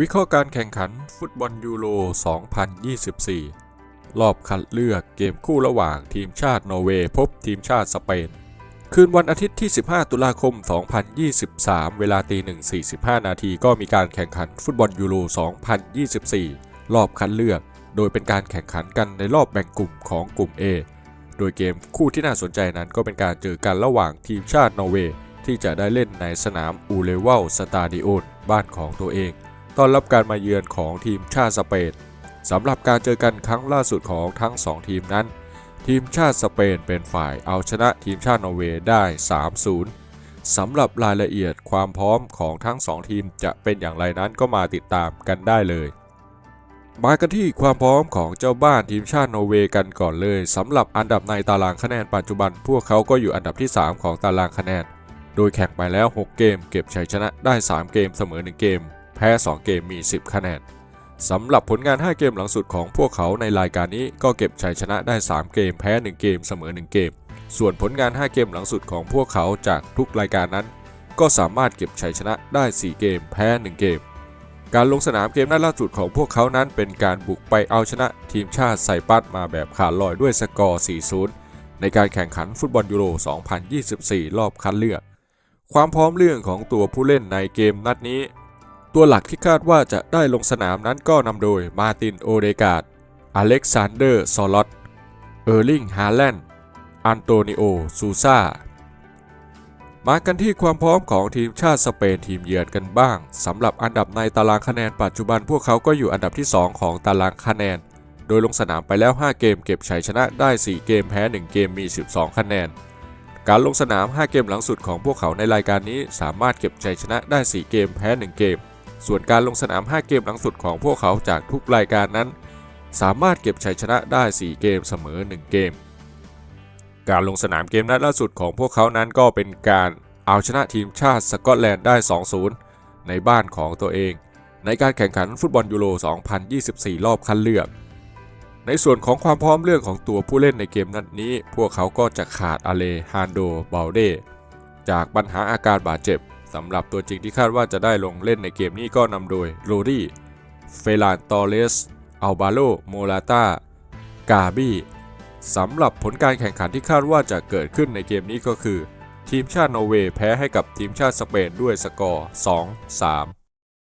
วิเคราะห์การแข่งขันฟุตบอลยูโร 2024 รอบคัดเลือกเกมคู่ระหว่างทีมชาตินอร์เวย์พบทีมชาติสเปน คืนวันอาทิตย์ที่ 15 ตุลาคม 2023 เวลาตี1.45 นาทีก็มีการแข่งขันฟุตบอลยูโร 2024 รอบคัดเลือก โดยเป็นการแข่งขันกันในรอบแบ่งกลุ่มของกลุ่ม A โดยเกมคู่ที่น่าสนใจนั้นก็เป็นการเจอกันระหว่างทีมชาตินอร์เวย์ที่จะได้เล่นในสนามอูเลเวลสตาดิโอนบ้านของตัวเอง ต้อนรับการมาเยือนของทีมชาติสเปนสำหรับการเจอกันครั้งล่าสุดของทั้ง 2 ทีมนั้น ทีมชาติสเปนเป็นฝ่ายเอาชนะทีมชาตินอร์เวย์ได้ 3-0 สำหรับรายละเอียดความพร้อมของทั้ง 2 ทีมจะเป็นอย่างไรนั้นก็มาติดตามกันได้เลยมากันที่ความพร้อมของเจ้าบ้านทีมชาตินอร์เวย์กันก่อนเลยสำหรับอันดับในตารางคะแนนปัจจุบัน พวกเขาก็อยู่อันดับที่ 3 ของตารางคะแนน โดยแข่งไปแล้ว 6 เกม เก็บชัยชนะได้ 3 เกมเสมอ 1 เกม พ้ 2 เกมมี 10 คะแนนสำหรับผลงาน 5 เกมหลังสุดของพวกเขาในรายการนี้ก็เก็บชัยชนะได้ 3 เกมแพ้ 1 เกมเสมอ 1 เกม ส่วนผลงาน 5 เกมหลังสุดของพวกเขาจากทุกรายการนั้น ก็สามารถเก็บชัยชนะได้ 4 เกมแพ้ 1 เกม การลงสนามเกมนัดล่าสุดของพวกเขานั้น เป็นการบุกไปเอาชนะทีมชาติไซปัสมาแบบขาดลอยด้วยสกอร์ 4-0 ในการแข่งขันฟุตบอลยูโร 2024 รอบคัดเลือก ความพร้อมเรื่องของตัวผู้เล่นในเกมนัดนี้ ตัวหลักที่คาดว่าจะได้ลงสนามนั้นก็นำโดยมาตินโอเดกาดอเล็กซานเดอร์ซอลอตเออร์ลิงฮาแลนด์อันโตนิโอซูซามากันที่ความพร้อมของทีมชาติสเปนทีมเยือนกันบ้างสำหรับอันดับในตารางคะแนนปัจจุบันพวกเขาก็อยู่อันดับที่ 2 ของตารางคะแนน โดยลงสนามไปแล้ว 5 เกมเก็บชัยชนะได้ 4 เกมแพ้ 1 เกมมี 12 คะแนน การลงสนาม 5 เกมหลังสุดของพวกเขาในรายการนี้สามารถเก็บชัยชนะได้ 4 เกมแพ้ 1 เกม ส่วนการลงสนาม 5 เกมหลังสุดของพวกเขาจากทุกรายการนั้น สามารถเก็บชัยชนะได้ 4 เกมเสมอ 1 เกม การลงสนามเกมนัดล่าสุดของพวกเขานั้นก็เป็นการเอาชนะทีมชาติสกอตแลนด์ได้ 2-0 ในบ้านของตัวเอง ในการแข่งขันฟุตบอลยูโร 2024 รอบคัดเลือก ในส่วนของความพร้อมเรื่องของตัวผู้เล่นในเกมนัดนี้ พวกเขาก็จะขาดอเลฮานโดบาลเดจากปัญหาอาการบาดเจ็บ สำหรับตัวจริงที่คาดว่าจะได้ลงเล่นในเกมนี้ก็นำโดยโรดี้เฟลานตอเลสอัลบาโลโมลาตากาบี้สำหรับผลการแข่งขันที่คาดว่าจะเกิดขึ้นในเกมนี้ก็คือ ทีมชาตินอร์เวย์แพ้ให้กับทีมชาติสเปนด้วยสกอร์ 2-3